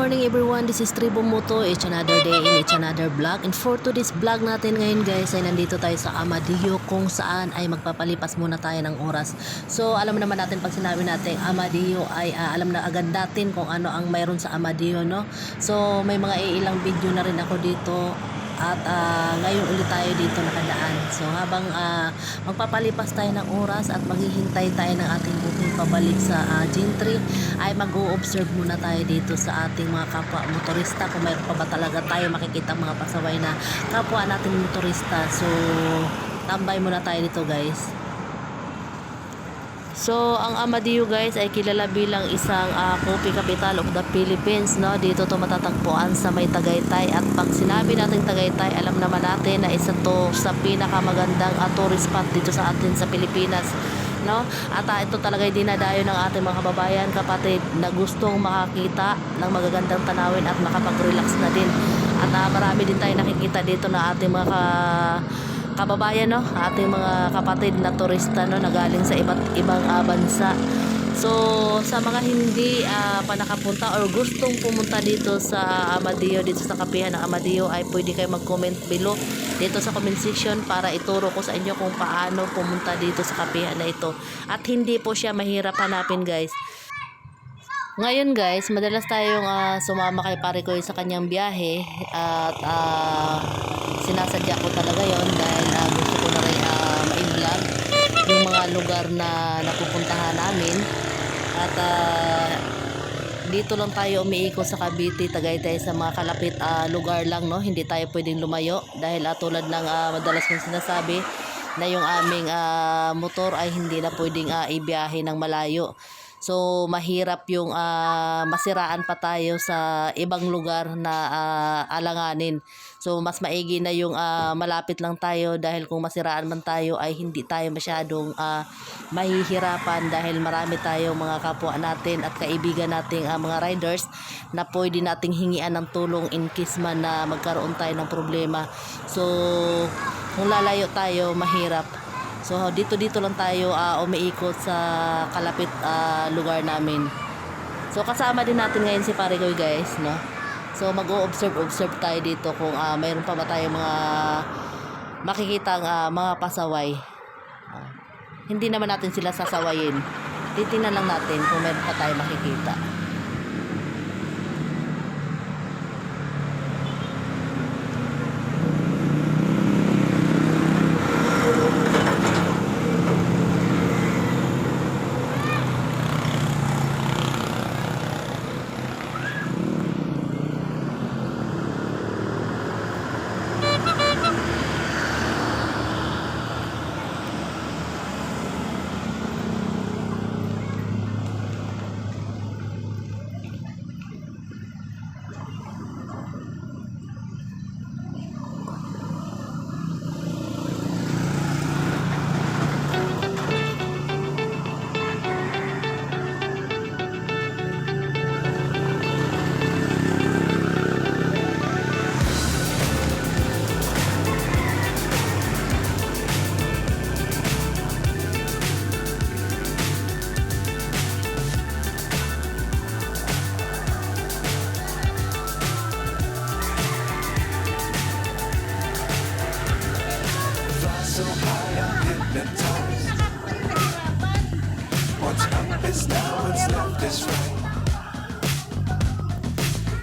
morning everyone, this is Tribo Moto. It's another day in it's another vlog. And for today's vlog natin ngayon guys ay nandito tayo sa Amadillo kung saan ay magpapalipas muna tayo ng oras. So alam naman natin pag sinabi natin Amadillo ay ah, alam na agad natin kung ano ang mayroon sa Amadillo no. So may mga ilang video na rin ako dito at ah, ngayon ulit tayo dito nakadaan. So habang ah, magpapalipas tayo ng oras at maghihintay tayo ng ating booking pabalik sa uh, Gentry ay mag-o-observe muna tayo dito sa ating mga kapwa motorista kung mayroon pa ba talaga tayo makikita mga pasaway na kapwa natin motorista. So tambay muna tayo dito guys. So, ang Amadeo guys ay kilala bilang isang uh, coffee capital of the Philippines, no? Dito to matatagpuan sa may Tagaytay at pag sinabi natin Tagaytay, alam naman natin na isa to sa pinakamagandang uh, tourist spot dito sa atin sa Pilipinas, no? At uh, ito talaga ay dinadayo ng ating mga kababayan, kapatid na gustong makakita ng magagandang tanawin at makapag-relax na din. At uh, marami din tayo nakikita dito na ating mga ka kababayan no? Ating mga kapatid na turista no? Na galing sa iba't ibang uh, bansa. So sa mga hindi uh, pa nakapunta or gustong pumunta dito sa Amadeo dito sa kapihan ng Amadeo ay pwede kayo mag-comment below dito sa comment section para ituro ko sa inyo kung paano pumunta dito sa kapihan na ito. At hindi po siya mahirap hanapin guys. Ngayon guys, madalas tayong ah, sumama kay pare ko sa kanyang biyahe at ah, sinasadya ko talaga yon dahil ah, gusto ko na rin uh, ma-vlog yung mga lugar na napupuntahan namin at ah, dito lang tayo umiikot sa Cavite, Tagaytay sa mga kalapit ah, lugar lang no, hindi tayo pwedeng lumayo dahil ah, tulad ng ah, madalas kong sinasabi na yung aming ah, motor ay hindi na pwedeng ah, ibiyahe ng malayo. So mahirap yung ah, masiraan pa tayo sa ibang lugar na ah, alanganin. So mas maigi na yung ah, malapit lang tayo dahil kung masiraan man tayo ay hindi tayo masyadong ah, mahihirapan dahil marami tayong mga kapwa natin at kaibigan nating ah, mga riders na pwede nating hingian ng tulong in case man na magkaroon tayo ng problema. So kung lalayo tayo mahirap So dito dito lang tayo uh, umiikot sa kalapit uh, lugar namin. So kasama din natin ngayon si pare ko guys, no. So mag-o-observe observe tayo dito kung uh, mayroon pa ba tayong mga makikita uh, mga pasaway. Uh, hindi naman natin sila sasawayin. Titingnan lang natin kung mayroon pa tayong makikita.